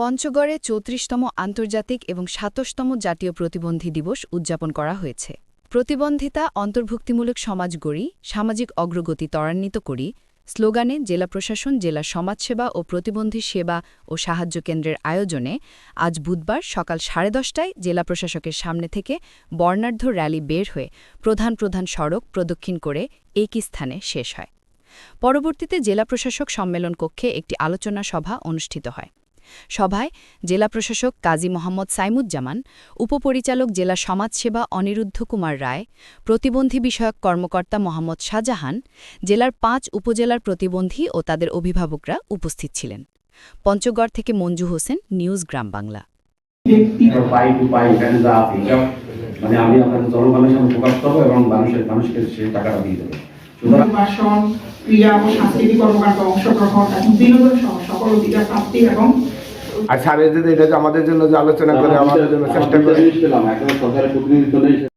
পঞ্চগড়ে চৌত্রিশতম আন্তর্জাতিক এবং সাতশতম জাতীয় প্রতিবন্ধী দিবস উদযাপন করা হয়েছে। প্রতিবন্ধিতা, অন্তর্ভুক্তিমূলক সমাজ গড়ি, সামাজিক অগ্রগতি ত্বরান্বিত করি, স্লোগানে জেলা প্রশাসন, জেলা সমাজসেবা ও প্রতিবন্ধী সেবা ও সাহায্য কেন্দ্রের আয়োজনে আজ বুধবার সকাল সাড়ে দশটায় জেলা প্রশাসকের সামনে থেকে বর্ণাঢ্য র্যালি বের হয়ে প্রধান প্রধান সড়ক প্রদক্ষিণ করে একই স্থানে শেষ হয়। পরবর্তীতে জেলা প্রশাসক সম্মেলন কক্ষে একটি আলোচনা সভা অনুষ্ঠিত হয়। সভায় জেলা প্রশাসক কাজী মোহাম্মদ সাইমুজ্জামান উপপরিচালক জেলা সমাজসেবা অনিরুদ্ধ কুমার রায় প্রতিবন্ধী বিষয়ক কর্মকর্তা মোহাম্মদ শাহজাহান জেলার পাঁচ উপজেলার প্রতিবন্ধী ও তাদের অভিভাবকরা উপস্থিত ছিলেন। পঞ্চগড় থেকে মঞ্জু হোসেন নিউজ গ্রাম বাংলা। মানে আমি জনগণের সামনে প্রকাশ করব এবং মানুষের মানুষকে সেই টাকাটা দিয়ে দেবো। সুতরাং ক্রীড়া ও সাংস্কৃতিক কর্মকাণ্ডে অংশগ্রহণ এবং বিনোদন সহ সকল অধিকার প্রাপ্তি এবং আর স্যারের যদি এটা যে আমাদের জন্য যে আলোচনা করে আমাদের জন্য চেষ্টা করে।